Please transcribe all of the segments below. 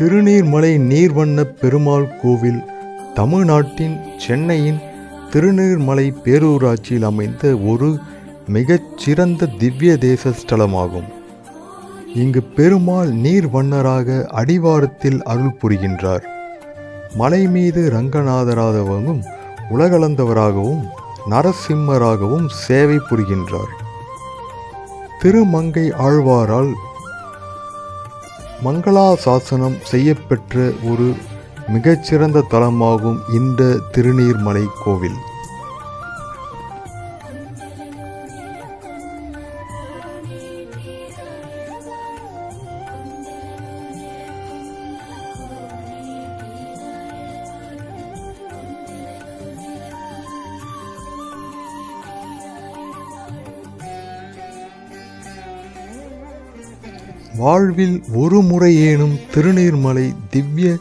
திருநீர்மலை நீர்வண்ண பெருமாள் கோவில் தமிழ்நாட்டின் சென்னையின் திருநீர்மலை பேரூராட்சியில் அமைந்த ஒரு மிகச்சிறந்த திவ்ய தேச ஸ்தலமாகும். இங்கு பெருமாள் நீர்வண்ணராக அடிவாரத்தில் அருள் புரிகின்றார். மலை மீது ரங்கநாதராகவும் உலகளந்தவராகவும் நரசிம்மராகவும் சேவை புரிகின்றார். திருமங்கை ஆழ்வாரால் மங்களாசாசனம் செய்யப்பெற்ற ஒரு மிகச்சிறந்த தலமாகும் இந்த திருநீர்மலை கோவில். வாழ்வில் ஒரு முறையேனும் திருநீர்மலை திவ்ய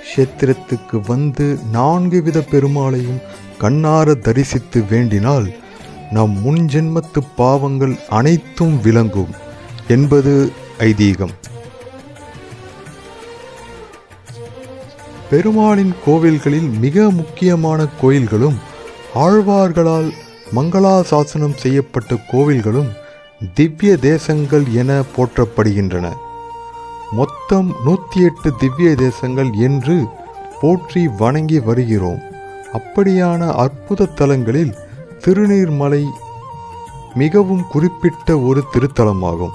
கஷேத்திரத்துக்கு வந்து நான்கு வித பெருமாளையும் கண்ணார தரிசித்து வேண்டினால் நம் முன்ஜென்மத்து பாவங்கள் அனைத்தும் விளங்கும் என்பது ஐதீகம். பெருமாளின் கோவில்களில் மிக முக்கியமான கோயில்களும் ஆழ்வார்களால் மங்களாசாசனம் செய்யப்பட்ட கோவில்களும் திவ்ய தேசங்கள் என போற்றப்படுகின்றன. மொத்தம் நூற்றி எட்டு திவ்ய தேசங்கள் என்று போற்றி வணங்கி வருகிறோம். அப்படியான அற்புத தலங்களில் திருநீர்மலை மிகவும் குறிப்பிட்ட ஒரு திருத்தலமாகும்.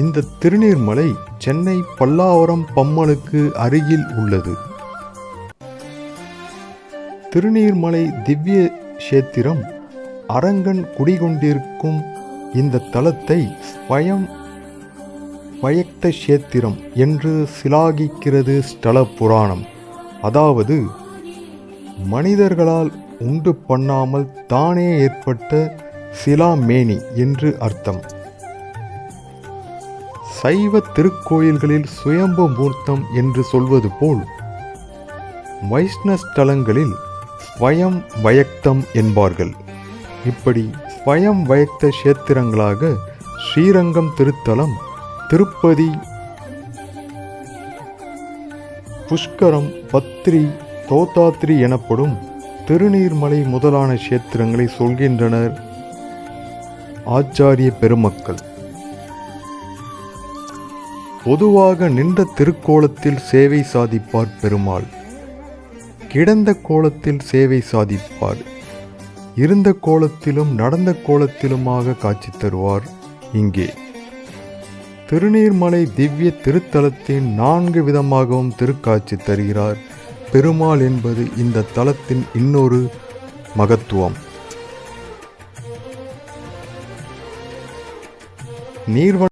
இந்த திருநீர்மலை சென்னை பல்லாவரம் பம்மலுக்கு அருகில் உள்ளது. திருநீர்மலை திவ்ய கஷேத்திரம் அரங்கன் குடிகொண்டிருக்கும் இந்த தலத்தை ஸ்வயம் வயக்த கஷேத்திரம் என்று சிலாகிக்கிறது ஸ்தல புராணம். அதாவது மனிதர்களால் உண்டு பண்ணாமல் தானே ஏற்பட்ட சிலாமேனி என்று அர்த்தம். சைவ திருக்கோயில்களில் சுயம்பு மூர்த்தம் என்று சொல்வது போல் வைஷ்ண ஸ்தலங்களில் ஸ்வயம் வயக்தம் என்பார்கள். இப்படி ஸ்வயம் வயக்த கஷேத்திரங்களாக ஸ்ரீரங்கம் திருத்தலம் திருப்பதி புஷ்கரம் பத்ரி தோத்தாத்ரி எனப்படும் திருநீர்மலை முதலான கஷேத்திரங்களை சொல்கின்றனர் ஆச்சாரிய பெருமக்கள். பொதுவாக நின்ற திருக்கோலத்தில் சேவை சாதிப்பார் பெருமாள். கிடந்த கோலத்தில் சேவை சாதிப்பார். இருந்த கோலத்திலும் நடந்த கோலத்திலுமாக காட்சி தருவார் இங்கே. திருநீர்மலை திவ்ய திருத்தலத்தின் நான்கு விதமாகவும் திருக்காட்சி தருகிறார். பெருமாள் என்பது இந்த தலத்தின் இன்னொரு மகத்துவம். நீர்வ